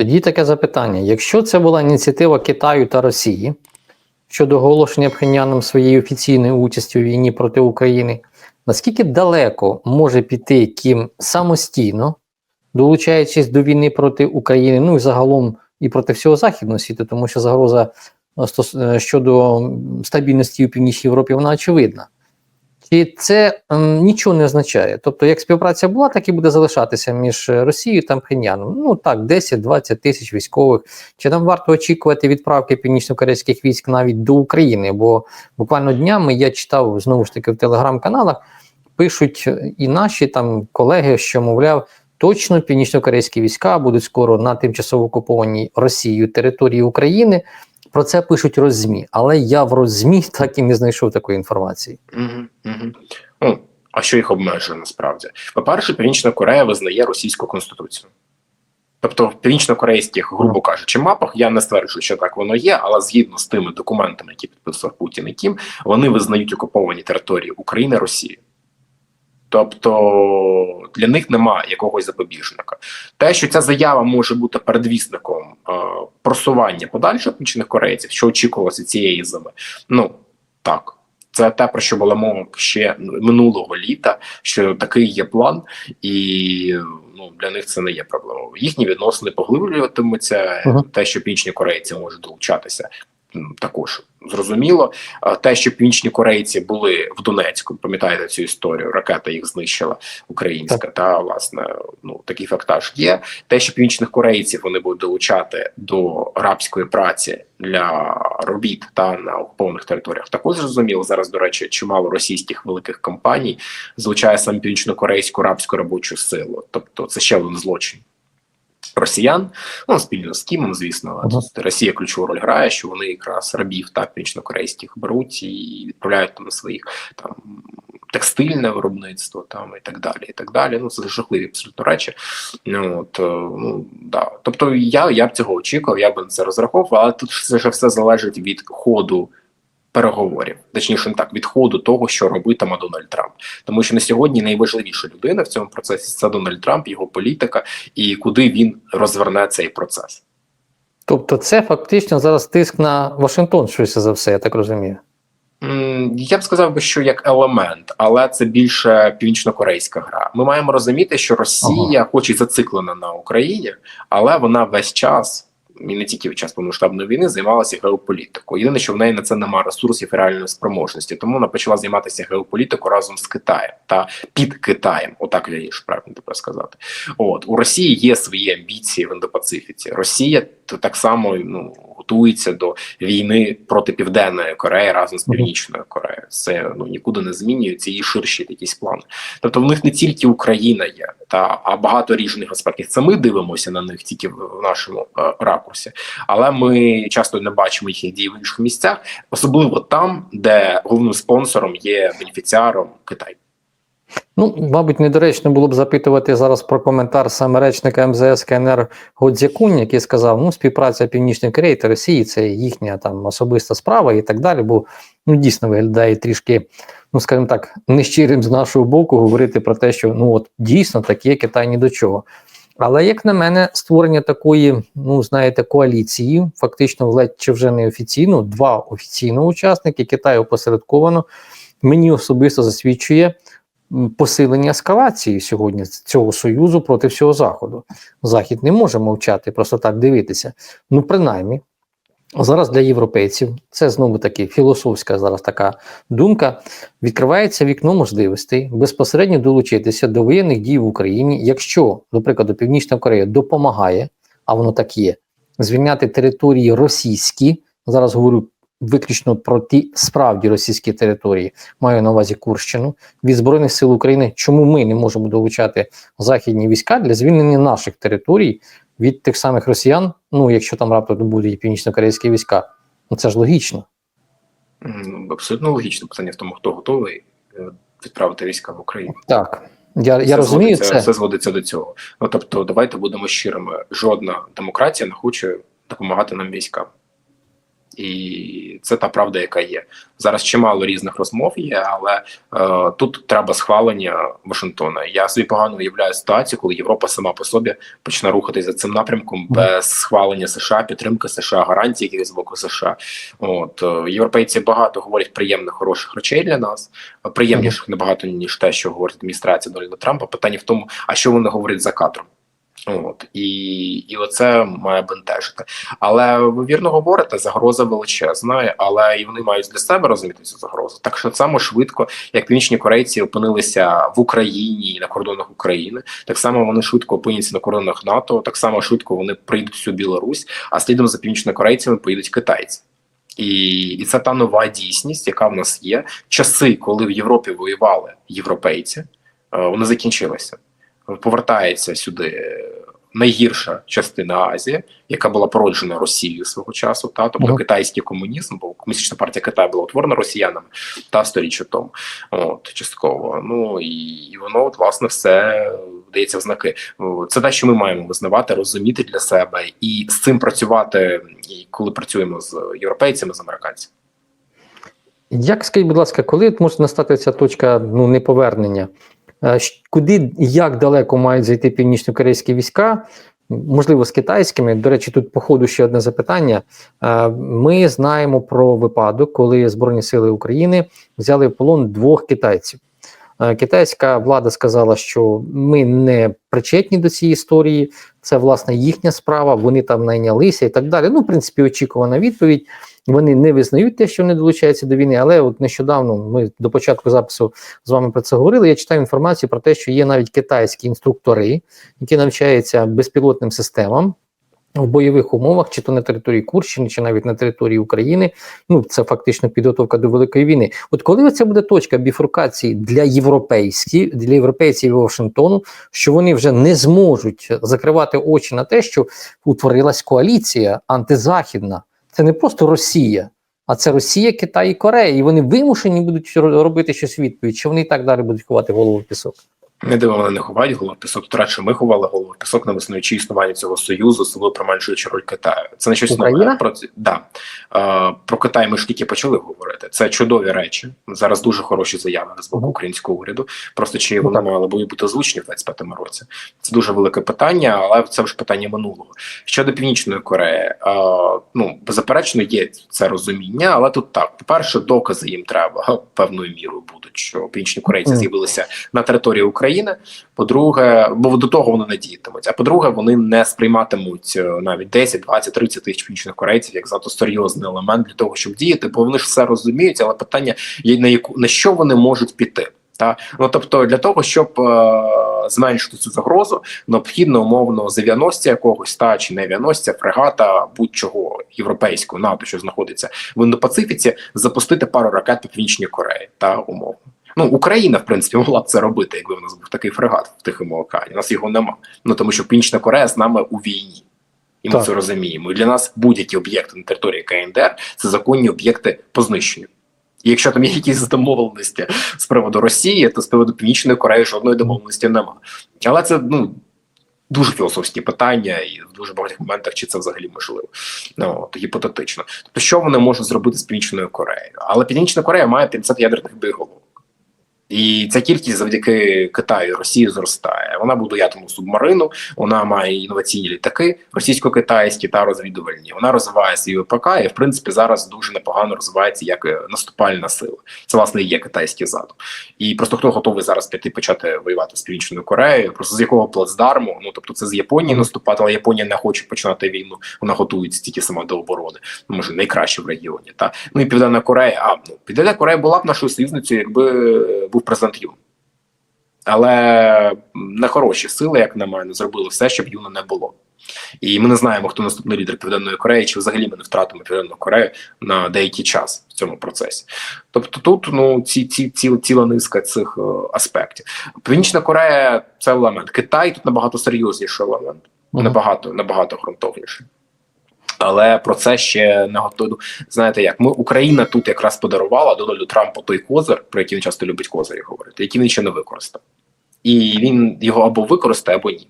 Тоді таке запитання: якщо це була ініціатива Китаю та Росії щодо оголошення Пхеньяном своєї офіційної участі у війні проти України, наскільки далеко може піти Кім самостійно, долучаючись до війни проти України, ну і загалом і проти всього західного світу, тому що загроза е, е, щодо стабільності у Північній Європі вона очевидна. Чи це м, нічого не означає? Тобто, як співпраця була, так і буде залишатися між Росією та Пхеньяном. Ну так, 10-20 тисяч військових. Чи нам варто очікувати відправки північно-корейських військ навіть до України? Бо буквально днями я читав знову ж таки в телеграм-каналах, пишуть і наші там колеги, що мовляв, точно північно-корейські війська будуть скоро на тимчасово окупованій Росією території України. Про це пишуть роззмі, але я в роззмі так і не знайшов такої інформації. Угу, угу. Ну, а що їх обмежує насправді? По-перше, Північна Корея визнає російську конституцію. Тобто, в північно-корейських, грубо кажучи, мапах я не стверджую, що так воно є, але згідно з тими документами, які підписував Путін і Кім, вони визнають окуповані території України Росії. Тобто для них немає якогось запобіжника. Те, що ця заява може бути передвісником е, просування подальших північних корейців, що очікувалося цієї зими, ну так. Це те, про що була мова ще минулого літа, що такий є план, і ну для них це не є проблемою. Їхні відносини поглиблюватимуться. Ага. Те, що північні корейці можуть долучатися, також зрозуміло. Те, що північні корейці були в Донецьку, пам'ятаєте цю історію? Ракета їх знищила українська. Та власне, ну такий фактаж є. Те, що північних корейців вони будуть долучати до рабської праці для робіт та на окупованих територіях, також зрозуміло. Зараз, до речі, чимало російських великих компаній залучає саме північно-корейську рабську робочу силу. Тобто, це ще один злочин. Росіян, ну спільно з Кімом, звісно, тут Росія ключову роль грає, що вони якраз рабів та північно-корейських беруть і відправляють там своїх там текстильне виробництво, там і так далі. І так далі. Ну це жахливі абсолютно речі. Ну от е, ну да. Тобто я, я б цього очікував, я б на це розраховував, але тут це ж все залежить від ходу. Переговорів, точніше, так відходу того, що робитиме Дональд Трамп, тому що на сьогодні найважливіша людина в цьому процесі це Дональд Трамп, його політика і куди він розверне цей процес. Тобто, це фактично зараз тиск на Вашингтон, швидше за все, я так розумію. Я б сказав би, що як елемент, але це більше північно-корейська гра. Ми маємо розуміти, що Росія, хоч і зациклена на Україні, але вона весь час. І не тільки в час повномасштабної війни займалася геополітикою. Єдине, що в неї на це немає ресурсів і реальної спроможності. Тому вона почала займатися геополітикою разом з Китаєм та під Китаєм. Отак я її правильно тепер сказати. От у Росії є свої амбіції в індопацифіці. Росія то так само ну готується до війни проти південної Кореї разом з північною Кореєю. Це ну нікуди не змінюється. Її ширші якісь плани. Тобто в них не тільки Україна є, та а багато різних аспектів. Це ми дивимося на них тільки в в нашому е, ракурсі, але ми часто не бачимо їхніх дій в інших місцях, особливо там, де головним спонсором є бенефіціаром Китай. Ну, мабуть, недоречно було б запитувати зараз про коментар саме речника МЗС КНР Годзякунь, який сказав, ну, співпраця Північної Кореї та Росії це їхня там особиста справа і так далі. Бо ну дійсно виглядає трішки, ну скажімо так, нещирим з нашого боку говорити про те, що ну от дійсно таке Китай ні до чого. Але як на мене, створення такої, ну знаєте, коаліції, фактично ледь чи вже не офіційно, два офіційно учасники, Китай опосередковано, мені особисто засвідчує посилення ескалації сьогодні цього союзу проти всього заходу. Захід не може мовчати, просто так дивитися. Ну, принаймні, зараз для європейців це знову таки філософська зараз така думка. Відкривається вікно можливостей безпосередньо долучитися до воєнних дій в Україні, якщо, до прикладу, Північна Корея допомагає, а воно так є, звільняти території російські. Зараз говорю виключно про ті справді російські території, маю на увазі Курщину від Збройних сил України, чому ми не можемо долучати західні війська для звільнення наших територій від тих самих росіян, ну якщо там раптом будуть північно-корейські війська. Ну це ж логічно. Абсолютно логічне питання в тому, хто готовий е, відправити війська в Україну. Так. Я, я розумію це. все зводиться до цього. Ну тобто, давайте будемо щирими. Жодна демократія не хоче допомагати нам військам. І це та правда, яка є зараз. Чимало різних розмов є, але е, тут треба схвалення Вашингтона. Я собі погано уявляю ситуацію, коли Європа сама по собі почне рухатись за цим напрямком без схвалення США, підтримки США, гарантії якихось з боку США. От е, європейці багато говорять приємних, хороших речей для нас, приємніших набагато ніж те, що говорить адміністрація Дональда Трампа. Питання в тому, а що вони говорять за кадром. От і і оце має бентежити. Але ви вірно говорите, загроза величезна, але і вони мають для себе розуміти цю загрозу. Так що само швидко, як північні корейці опинилися в Україні і на кордонах України, так само вони швидко опиняться на кордонах НАТО, так само швидко вони прийдуть всю Білорусь, а слідом за північнокорейцями поїдуть китайці. І, і це та нова дійсність, яка в нас є. Часи, коли в Європі воювали європейці, е, вони закінчилися повертається сюди найгірша частина Азії, яка була породжена Росією свого часу, та тобто Ага. китайський комунізм, бо комуністична партія Китаю була утворена росіянами та сторіччя тому, от частково. Ну і, і воно от власне все вдається в знаки. Це те, що ми маємо визнавати, розуміти для себе і з цим працювати, і коли працюємо з європейцями, з американцями. Як скажіть, будь ласка, коли може настати ця точка ну, неповернення? Е, Куди і як далеко мають зайти північно-корейські війська? Можливо, з китайськими. До речі, тут по ходу ще одне запитання. Е, Ми знаємо про випадок, коли Збройні сили України взяли в полон двох китайців. Е, Китайська влада сказала, що ми не причетні до цієї історії, це власне їхня справа, вони там найнялися і так далі. Ну, в принципі, очікувана відповідь. Вони не визнають те, що вони долучаються до війни, але от нещодавно ми до початку запису з вами про це говорили. Я читаю інформацію про те, що є навіть китайські інструктори, які навчаються безпілотним системам. В бойових умовах, чи то на території Курщини, чи навіть на території України, ну це фактично підготовка до великої війни. От коли це буде точка біфуркації для європейських, для європейців і Вашингтону, що вони вже не зможуть закривати очі на те, що утворилась коаліція антизахідна, це не просто Росія, а це Росія, Китай і Корея. І вони вимушені будуть ро- робити щось відповідь, чи вони і так далі будуть ховати голову в пісок. Не диво, вони не ховають голову пісок. Тут радше ми ховали голову пісок на визнаючи існування цього союзу, особливо промальчуючи роль Китаю. Це не щось Україна? нове. Про да. е, про Китай ми ж тільки почали говорити. Це чудові речі. Зараз дуже хороші заяви з боку українського уряду. Просто чи Ну, вони мали б бути озвучені в 25-му році? Це дуже велике питання, але це вже питання минулого. Щодо північної Кореї, е, ну беззаперечно є це розуміння, але тут так: по-перше, докази їм треба певною мірою будуть, що північні корейці з'явилися на території України. По-друге, бо до того вони надіятимуть. А по-друге, вони не сприйматимуть е, навіть 10, 20, 30 тисяч північних корейців як зато серйозний елемент для того, щоб діяти, бо вони ж все розуміють, але питання є на яку на що вони можуть піти. Та ну тобто для того, щоб е, зменшити цю загрозу, необхідно умовно з якогось та чи не авіаносця, фрегата будь-чого європейського НАТО, що знаходиться в Індопацифіці, запустити пару ракет по північній Кореї та умовно. Ну, Україна, в принципі, могла б це робити, якби в нас був такий фрегат в Тихому океані. У нас його нема. Ну тому що Північна Корея з нами у війні. І ми Так. це розуміємо. І для нас будь-які об'єкти на території КНДР це законні об'єкти по знищенню. І якщо там є якісь домовленості з приводу Росії, то з приводу Північної Кореї жодної домовленості нема. Але це ну дуже філософські питання, і в дуже багатьох моментах чи це взагалі можливо. Ну от гіпотетично. Тобто, що вони можуть зробити з Північною Кореєю? Але Північна Корея має 50 ядерних боєголовок. І ця кількість завдяки Китаю і Росії зростає. Вона будує атомну субмарину, вона має інноваційні літаки, російсько-китайські та розвідувальні. Вона розвиває свій ВПК і, в принципі, зараз дуже непогано розвивається як е, наступальна сила. Це власне і є китайський задум. І просто хто готовий зараз піти почати воювати з Північною Кореєю, просто з якого плацдарму? Ну тобто, це з Японії наступати, але Японія не хоче починати війну. Вона готується тільки сама до оборони. Ну, може найкраще в регіоні. Та ну і Південна Корея. А ну Південна Корея була б нашою союзницею, якби е, був президент Юн. Але нехороші сили, як на мене, зробили все, щоб Юна не було. І ми не знаємо, хто наступний лідер Південної Кореї, чи взагалі ми не втратимо Південну Корею на деякий час в цьому процесі. Тобто тут ну ці, ці, ці ціла низка цих е, аспектів. Північна Корея це елемент. Китай тут набагато серйозніший елемент, набагато набагато ґрунтовніший. Але про це ще не готові. Знаєте, як ми Україна тут якраз подарувала Дональду Трампу той козир, про який він часто любить козирі говорити, який він ще не використав, і він його або використає, або ні.